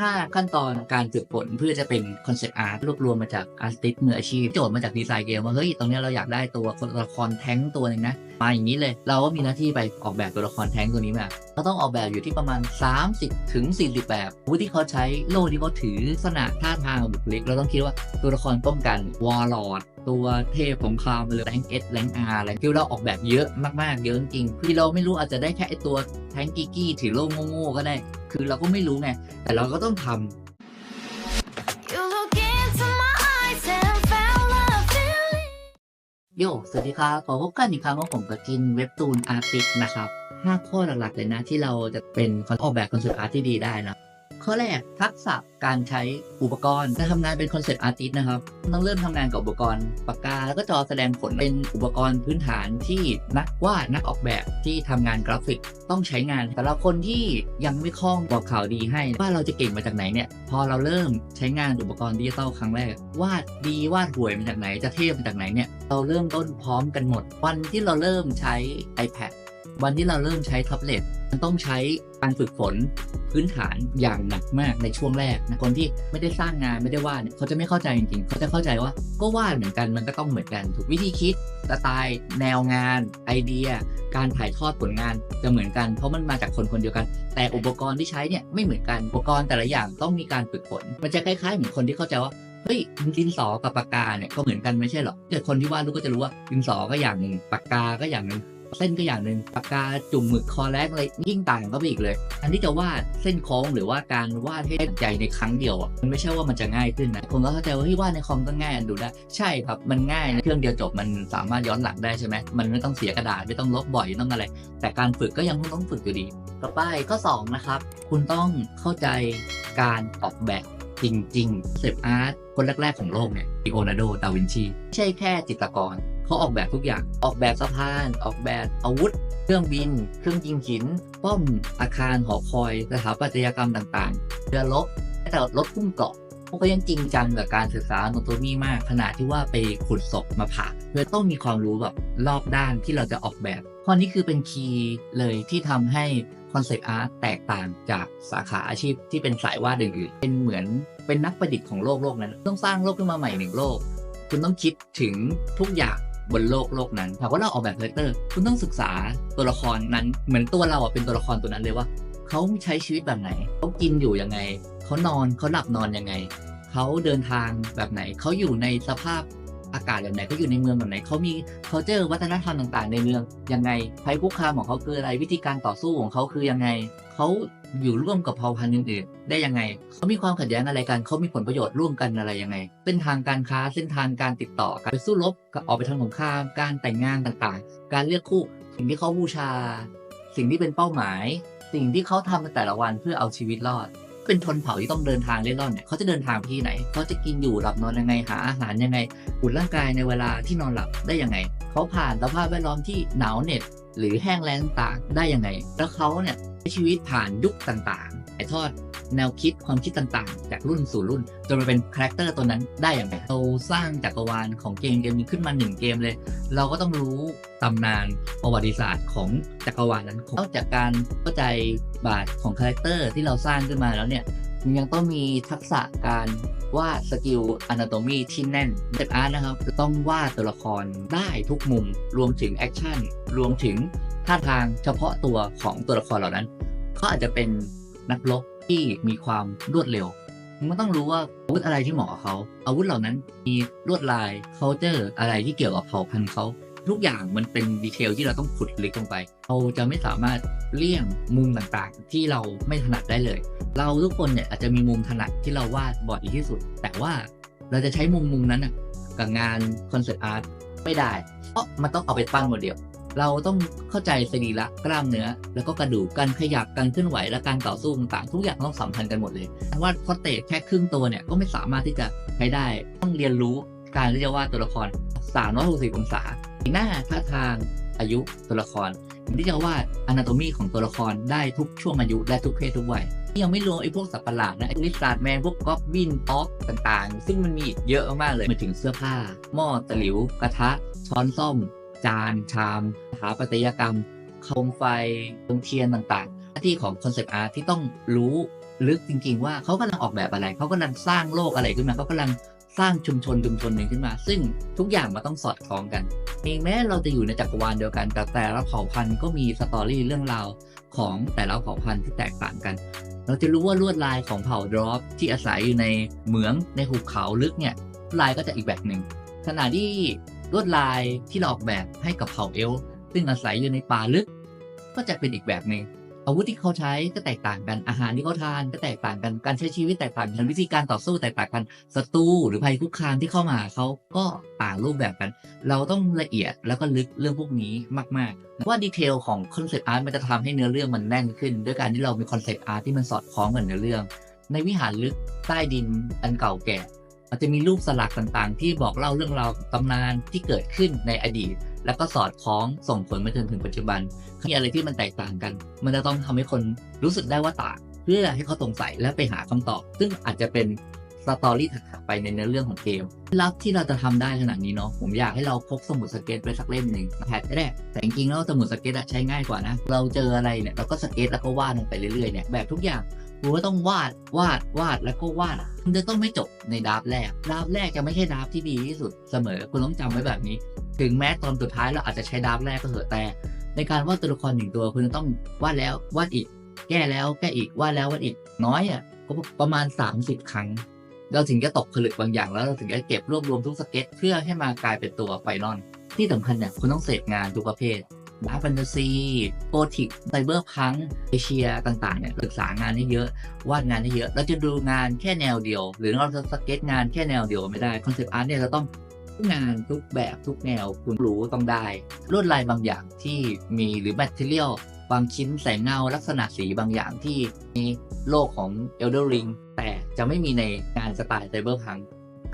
ถ้าขั้นตอนการฝึกฝนเพื่อจะเป็นคอนเซปต์อาร์ตรวบรวมมาจากอาร์ติสต์มืออาชีพ โจทย์มาจากดีไซน์เกมว่าเฮ้ยตรงนี้เราอยากได้ตัวละครแท้งตัวหนึ่งนะมาอย่างนี้เลย เราก็มีหน้าที่ไปออกแบบตัวละครแท้งตัวนี้มาเราต้องออกแบบอยู่ที่ประมาณ 30ถึง40 แบบวุธที่เขาใช้โล่ที่เขาถือลักษณะท่าทางบุคลิกเราต้องคิดว่าตัวละครป้องกันวอลลอด ตัวเทพสงครามเลยแรงเอสแรงอาร์อะไรคือเราออกแบบเยอะมากๆ เยอะจริงๆคือเราไม่รู้อาจจะได้แค่ไอตัวแทงกิกกี้ถือโล่โง่ๆก็ได้ คือเราก็ไม่รู้ไง แต่เราก็ต้องทำ You look into my eyes and found love feeling โย สวัสดีครับ ขอพบกันอีกครั้งของผมกับกินเว็บตูนอาร์ติสนะครับ 5 ข้อหลักๆเลยนะที่เราจะเป็นคนออกแบบคอนเซปต์อาร์ตที่ดีได้นะ ข้อแรกทักษะการใช้อุปกรณ์จะทำงานเป็นคอนเซปต์อาร์ติสนะครับ ต้องเริ่มทำงานกับอุปกรณ์ปากกา แล้วก็จอแสดงผลเป็นอุปกรณ์พื้นฐานที่นักวาดนักออกแบบที่ทำงานกราฟิกต้องใช้งานแต่ละคนที่ยังไม่คล่องบอกข่าวดีให้ ว่าเราจะเก่งมาจากไหนเนี่ย พอเราเริ่มใช้งานอุปกรณ์ดิจิตอลครั้งแรก วาดดีวาดห่วยมาจากไหนจะเทพมาจากไหนเนี่ยเราเริ่มต้นพร้อมกันหมด วันที่เราเริ่มใช้ iPad วันที่เราเริ่มใช้แท็บเล็ตมันต้องใช้การฝึกฝนพื้นฐานอย่างหนักมากในช่วงแรกนะคนที่ไม่ได้สร้างงานไม่ได้วาดเนี่ยเขาจะไม่เข้าใจจริงๆ เขาจะเข้าใจว่าก็วาดเหมือนกันมันก็ต้องเหมือนกัน ถูกวิธีคิดสไตล์แนวงาน ไอเดีย การถ่ายทอดผลงานจะเหมือนกัน เพราะมันมาจากคนคนเดียวกัน แต่อุปกรณ์ที่ใช้เนี่ยไม่เหมือนกันอุปกรณ์แต่ละอย่างต้องมีการฝึกฝนมันจะคล้ายๆเหมือนคนที่เข้าใจว่าเฮ้ยดินสอกับปากกาเนี่ยก็เหมือนกันไม่ใช่หรอเกิดคนที่วาดรูปก็จะรู้ว่าดินสอก็อย่างหนึ่งปากกาก็อย่างหนึ่ง เส้นก็อย่างหนึ่งปากกาจุ่มหมึกคอแรกอะไรยิ่งต่างก็ไปอีกเลย อันที่จะวาดเส้นโค้งหรือว่าการวาดให้ใจในครั้งเดียวมันไม่ใช่ว่ามันจะง่ายขึ้นนะคนก็เข้าใจว่าเฮ้ยวาดในคอมก็ง่ายดูได้ใช่ครับมันง่ายนะเครื่องเดียวจบมันสามารถย้อนหลังได้ใช่ไหมมันไม่ต้องเสียกระดาษไม่ต้องลบบ่อยไม่ต้องอะไร แต่การฝึกก็ยังคงต้องฝึกอยู่ดี ต่อไปข้อ2นะครับคุณต้องเข้าใจการออกแบบจริงๆเซฟอาร์ตคนแรก ๆ ของโลกเนี่ยลีโอนาร์โด ดาวินชี ไม่ใช่แค่จิตรกร เขาออกแบบทุกอย่าง ออกแบบสะพาน ออกแบบอาวุธ เครื่องบิน เครื่องยิงหิน ป้อม อาคาร หอคอย สถาปัตยกรรมต่างๆ เรือรบแต่รถพุ่มเกาะพวกเขายังจริงจังกับการศึกษาโนโตมีมาก ขนาดที่ว่าไปขุดศพมาผ่าเพื่อต้องมีความรู้แบบรอบด้านที่เราจะออกแบบ ข้อนี้คือเป็นคีย์เลยที่ทำให้คอนเซปต์อาร์ตแตกต่างจากสาขาอาชีพที่เป็นสายวาดอื่นๆ เป็นเหมือนเป็นนักประดิษฐ์ของโลกโลกนั้น ต้องสร้างโลกขึ้นมาใหม่หนึ่งโลก คุณต้องคิดถึงทุกอย่าง บนโลกโลกนั้นหากว่าเราออกแบบคาแรคเตอร์คุณต้องศึกษาตัวละครนั้น เหมือนตัวเราอะเป็นตัวละครตัวนั้นเลยว่าเขาใช้ชีวิตแบบไหนเขากินอยู่ยังไงเขานอนเขาหลับนอนยังไงเขาเดินทางแบบไหนเขาอยู่ในสภาพอากาศแบบไหนเขาอยู่ในเมืองแบบไหนเขามี culture วัฒนธรรมต่างๆ ในเมืองยังไงภัยคุกคามของเขาคืออะไรวิธีการต่อสู้ของเขาคือยังไงเขา อยู่ร่วมกับเผ่าพันธุ์อื่นๆได้ยังไง เขามีความขัดแย้งอะไรกัน เขามีผลประโยชน์ร่วมกันอะไรยังไง เส้นทางการค้า เส้นทางการติดต่อการไปสู้รบกับออกไปทางสงคราม การแต่งงานต่างๆ การเลือกคู่ สิ่งที่เขาบูชา สิ่งที่เป็นเป้าหมาย สิ่งที่เขาทำในแต่ละวันเพื่อเอาชีวิตรอด เป็นชนเผ่าที่ต้องเดินทางเล่ร่อนเนี่ย เขาจะเดินทางไปที่ไหน เขาจะกินอยู่หลับนอนยังไง หาอาหารยังไง อุ่นร่างกายในเวลาที่นอนหลับได้ยังไง เขาผ่านสภาพแวดล้อมที่หนาวเหน็บหรือแห้งแล้งต่างๆได้ยังไง แล้วเขาเนี่ย ชีวิตผ่านยุคต่างๆถ่ายทอดแนวคิดความคิดต่างๆ จากรุ่นสู่รุ่น จนมาเป็นคาแรคเตอร์ตัวนั้นได้อย่างไรเราสร้างจักรวาลของเกมเกมนี้ขึ้นมาหนึ่งเกมเลย เราก็ต้องรู้ตำนานประวัติศาสตร์ของจักรวาลนั้นนอกจากการเข้าใจบาทของคาแรคเตอร์ที่เราสร้างขึ้นมาแล้วเนี่ยยังต้องมีทักษะการวาดสกิลอนาโตมีที่แน่นเซตอาร์ตนะครับต้องวาดตัวละครได้ทุกมุม รวมถึงแอคชั่น รวมถึง ท่าทางเฉพาะตัวของตัวละครเหล่านั้นเขาอาจจะเป็นนักรบที่มีความรวดเร็วมันต้องรู้ว่าอาวุธอะไรที่เหมาะกับเขา อาวุธเหล่านั้นมีลวดลาย culture อะไรที่เกี่ยวกับเผ่าพันธุ์เขา ทุกอย่างมันเป็นดีเทลที่เราต้องขุดลึกลงไป เราจะไม่สามารถเลี่ยงมุมต่างๆ ที่เราไม่ถนัดได้เลย เราทุกคนเนี่ยอาจจะมีมุมถนัดที่เราวาดบ่อยที่สุด แต่ว่าเราจะใช้มุมมุมนั้นกับงานคอนเสิร์ตอาร์ตไม่ได้ เพราะมันต้องเอาไปปั้นโมเดล เราต้องเข้าใจสรีระกล้ามเนื้อ แล้วก็กระดูกการขยับการเคลื่อนไหวและการต่อสู้ต่างๆทุกอย่างต้องสัมพันธ์กันหมดเลยว่าพอเตะแค่ครึ่งตัวเนี่ยก็ไม่สามารถที่จะใช้ได้ ต้องเรียนรู้การที่จะวาดตัวละคร 360 องศา หน้าท่าทางอายุตัวละครที่จะวาดอนาโตมีของตัวละครได้ทุกช่วงอายุและทุกเพศทุกวัยยังไม่รวมไอ้พวกสัตว์ประหลาดนะไอ้ลิซาร์ดแมนพวกก๊อบบินป๊อกต่างๆ ซึ่งมันมีเยอะมากๆเลยมาถึงเสื้อผ้า หม้อตะหลิว กระทะ ช้อนส้อม จาน ชามสถาปัตยกรรมโคมไฟดวงเทียนต่างๆหน้าที่ของคอนเซปต์อาร์ตที่ต้องรู้ลึกจริง ๆ ว่าเขากำลังออกแบบอะไร เขากำลังสร้างโลกอะไรขึ้นมา เขากำลังสร้างชุมชนชุมชนหนึ่งขึ้นมา ซึ่งทุกอย่างมันต้องสอดคล้องกันแม้เราจะอยู่ในจักรวาลเดียวกันแต่แต่ละเผ่าพันธุ์ก็มีสตอรี่เรื่องราวของแต่ละเผ่าพันธุ์ที่แตกต่างกัน เราจะรู้ว่าลวดลายของเผ่าดรอปที่อาศัยอยู่ในเหมืองในหุบเขาลึกเนี่ยลายก็จะอีกแบบหนึ่งขณะที่ ลวดลายที่เราออกแบบให้กับเผ่าเอลซึ่งอาศัยอยู่ในป่าลึก ก็จะเป็นอีกแบบหนึ่งอาวุธที่เขาใช้ก็แตกต่างกันอาหารที่เขาทานก็แตกต่างกันการใช้ชีวิตแตกต่างกันวิธีการต่อสู้แตกต่างกันศัตรูหรือภัยคุกคามที่เข้ามาหาเขาก็ต่างรูปแบบกัน เราต้องละเอียดแล้วก็ลึกเรื่องพวกนี้มากๆ ว่าดีเทลของคอนเซปต์อาร์ตมันจะทำให้เนื้อเรื่องมันแน่นขึ้น ด้วยการที่เรามีคอนเซปต์อาร์ตที่มันสอดคล้องกับเนื้อเรื่อง ในวิหารลึกใต้ดินอันเก่าแก่ อาจจะมีรูปสลักต่างๆ ที่บอกเล่าเรื่องราวตำนานที่เกิดขึ้นในอดีต แล้วก็สอดคล้องส่งผลมาจนถึงปัจจุบันมีอะไรที่มันแตกต่างกัน มันจะต้องทำให้คนรู้สึกได้ว่าต่างเพื่อให้เขาสงสัยและไปหาคำตอบ ซึ่งอาจจะเป็นสตอรี่ถัดไปในเนื้อเรื่องของเกมลับที่เราจะทำได้ขนาดนี้เนาะผมอยากให้เราพกสมุดสเก็ตไว้สักเล่มหนึ่งแพดแรกแต่จริงๆแล้วสมุดสเก็ตใช้ง่ายกว่านะ เราเจออะไรเนี่ยเราก็สเก็ตแล้วก็วาดลงไปเรื่อยๆเนี่ยแบบทุกอย่าง คุณก็ต้องวาดวาดวาดแล้วก็วาดคุณจะต้องไม่จบในดราฟแรกดราฟแรกจะไม่ใช่ดราฟที่ดีที่สุดเสมอคุณต้องจำไว้แบบนี้ ถึงแม้ตอนสุดท้ายเราอาจจะใช้ดราฟแรกก็เถอะแต่ ในการวาดตัวละครหนึ่งตัวคุณจะต้องวาดแล้ววาดอีก แก้แล้วแก้อีกวาดแล้ววาดอีกน้อยอะก็ประมาณ 30 ครั้ง เราถึงจะตกผลึกบางอย่างแล้วเราถึงจะเก็บรวบรวมทุกสเก็ตเพื่อให้มากลายเป็นตัวไฟนอลที่สำคัญเนี่ยคุณต้องเสพงานทุกประเภท ดาร์ฟแฟนตาซีโกธิกไซเบอร์พังเอเชียต่างๆเนี่ยศึกษางานให้เยอะ วาดงานให้เยอะ เราจะดูงานแค่แนวเดียว หรือเราจะสเก็ตงานแค่แนวเดียวไม่ได้คอนเซปต์อาร์ตเนี่ยเราต้องทุกงานทุกแบบทุกแนวคุณรู้ต้องได้ลวดลายบางอย่างที่มีหรือแมทเทียลบางชิ้นแสงเงาลักษณะสีบางอย่างที่มีโลกของ Elder Ring แต่จะไม่มีในงานสไตล์ไซเบอร์พัง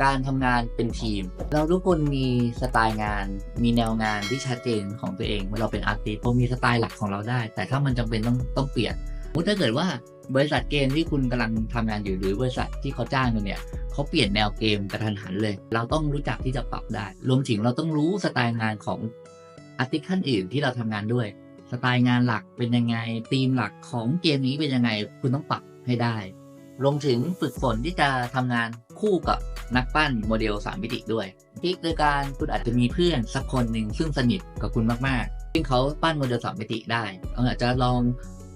การทำงานเป็นทีม เราทุกคนมีสไตล์งาน มีแนวงานที่ชัดเจนของตัวเองเมื่อเราเป็นอาร์ติสต์เรามีสไตล์หลักของเราได้ แต่ถ้ามันจำเป็นต้องต้องเปลี่ยนสมมุติถ้าเกิดว่าบริษัทเกมที่คุณกำลังทำงานอยู่หรือบริษัทที่เขาจ้างคุณเนี่ยเขาเปลี่ยนแนวเกมกระทันหันเลย เราต้องรู้จักที่จะปรับได้ รวมถึงเราต้องรู้สไตล์งานของอาร์ติขั้นอื่นที่เราทำงานด้วย สไตล์งานหลักเป็นยังไงธีมหลักของเกมนี้เป็นยังไงคุณต้องปรับให้ได้ รวมถึงฝึกฝนที่จะทำงาน คู่กับนักปั้นโมเดล 3 มิติด้วยที่โดยการคุณอาจจะมีเพื่อนสักคนหนึ่งซึ่งสนิทกับคุณมากๆ ซึ่งเขาปั้นโมเดล 3 มิติได้เอออาจจะลอง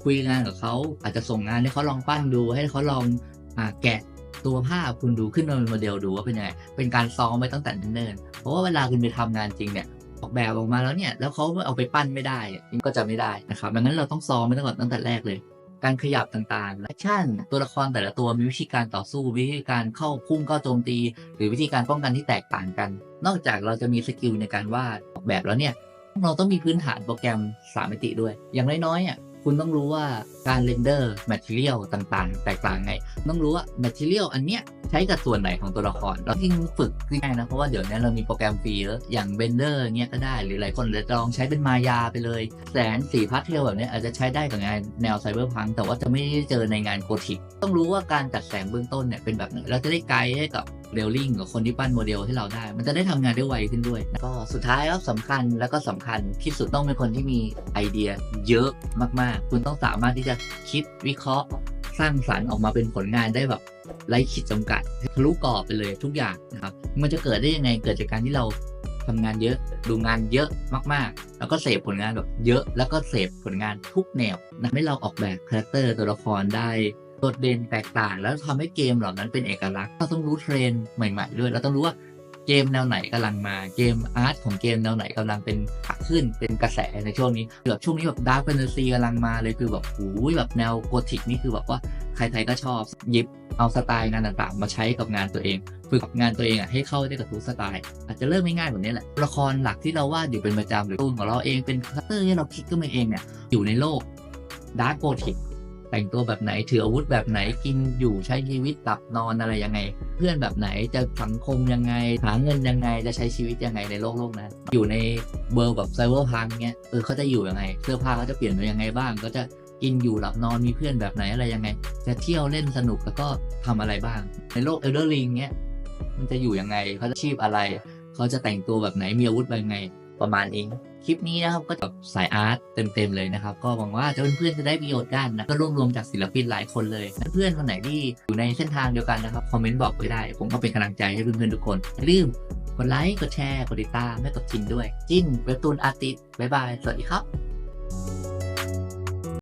คุยงานกับเขาอาจจะส่งงานให้เขาลองปั้นดู ให้เขาลองอแกะตัวภาพคุณดูขึ้นมาเป็นโมเดลดูว่าเป็นยังไงเป็นการซ้อมไว้ตั้งแต่เนิ่นๆเพราะว่าเวลาคุณไปทำงานจริงเนี่ยออกแบบออกมาแล้วเนี่ยแล้วเขาเอาไปปั้นไม่ได้ก็จะไม่ได้นะครับดังนั้นเราต้องซ้อมไว้ตั้งแต่ตั้งแต่แรกเลย การขยับต่างๆแอคชั่น ตัวละครแต่ละตัวมีวิธีการต่อสู้ วิธีการเข้าพุ่งเข้าโจมตี หรือวิธีการป้องกันที่แตกต่างกัน นอกจากเราจะมีสกิลในการวาดออกแบบแล้วเนี่ย เราต้องมีพื้นฐานโปรแกรม3มิติด้วย อย่างน้อยๆอะคุณต้องรู้ว่าการเรนเดอร์แมทเทียลต่างๆ แตกต่างไง ต้องรู้ว่าแมทเทียลอันเนี้ย ใช้กับส่วนไหนของตัวละคร เราที่ฝึกง่ายนะ เพราะว่าเดี๋ยวนี้เรามีโปรแกรมฟรีเยอะอย่างเบนเดอร์เงี้ยก็ได้ หรือหลายคนจะลองใช้เป็นมายาไปเลย แสงสีพาสเทลแบบนี้อาจจะใช้ได้กับงานแนวไซเบอร์พังแต่ว่าจะไม่ได้เจอในงานโกธิกต้องรู้ว่าการจัดแสงเบื้องต้นเนี่ยเป็นแบบไหนเราจะได้ไกด์ให้กับเรลลิงกับคนที่ปั้นโมเดลให้เราได้ มันจะได้ทำงานได้ไวขึ้นด้วย ก็สุดท้ายแล้วสำคัญแล้วก็สำคัญที่สุดต้องเป็นคนที่มีไอเดียเยอะมากๆ คุณต้องสามารถที่จะคิดวิเคราะห์ สร้างสรรค์ออกมาเป็นผลงานได้แบบ ไร้ขีดจำกัดทะลุกรอบไปเลยทุกอย่างนะครับ มันจะเกิดได้ยังไงเกิดจากการที่เราทำงานเยอะดูงานเยอะมากๆ แล้วก็เสพผลงานแบบเยอะแล้วก็เสพผลงานทุกแนวนะให้เราออกแบบคาแรคเตอร์ตัวละครได้โดดเด่นแตกต่าง แล้วทำให้เกมเหล่านั้นเป็นเอกลักษณ์เราต้องรู้เทรนด์ใหม่ ๆ ด้วย เราต้องรู้ว่า เกมแนวไหนกำลังมาเกมอาร์ตของเกมแนวไหนกำลังเป็นขาขึ้นเป็นกระแสในช่วงนี้แบบช่วงนี้แบบดาร์ f แฟนตาซีกำลังมาเลยคือแบบโอ้ยแบบแนวโกธิกนี่คือแบบว่าใครๆก็ชอบหยิบเอาสไตล์งานต่างๆ มาใช้กับงานตัวเอง ฝึกงานตัวเองอะให้เข้าได้กับทุกสไตล์อาจจะเริ่มไม่ง่ายแบบนี้แหละละครหลักที่เราวาดอยู่เป็นประจำหรือตูนของเราเองเป็นคาแรคเตอร์ที่เราคิดขึ้นมาเองเนี่ยอยู่ในโลกดาร์กโกธิก แต่งตัวแบบไหนถืออาวุธแบบไหนกินอยู่ใช้ชีวิตหลับนอนอะไรยังไง เพื่อนแบบไหนจะสังคมยังไง หาเงินยังไงจะใช้ชีวิตยังไงในโลกโลกนั้นอยู่ในเวิร์แบบไซเบอร์พังเงี้ยเออเขาจะอยู่ยังไง เสื้อผ้าเขาจะเปลี่ยนไปยังไงบ้าง ก็จะกินอยู่หลับนอนมีเพื่อนแบบไหนอะไรยังไง จะเที่ยวเล่นสนุกแล้วก็ทำอะไรบ้าง ในโลกเอลเดอร์ลิงเงี้ยมันจะอยู่ยังไงเขาจะชีพอะไร เขาจะแต่งตัวแบบไหนมีอาวุธแบบไง ประมาณนี้คลิปนี้นะครับก็แบบสายอาร์ตเต็มๆเลยนะครับ ก็หวังว่าจะเพื่อนๆจะได้ประโยชน์กันนะก็รวบรวมจากศิลปินหลายคนเลย เพื่อนๆคนไหนที่อยู่ในเส้นทางเดียวกันนะครับคอมเมนต์บอกไว้ได้ ผมก็เป็นกำลังใจให้เพื่อนๆทุกคนอย่าลืมกดไลค์กดแชร์กดติดตามและกดจินด้วย จินเว็บตูนอาร์ติสบ๊ายบายสวัสดีครับ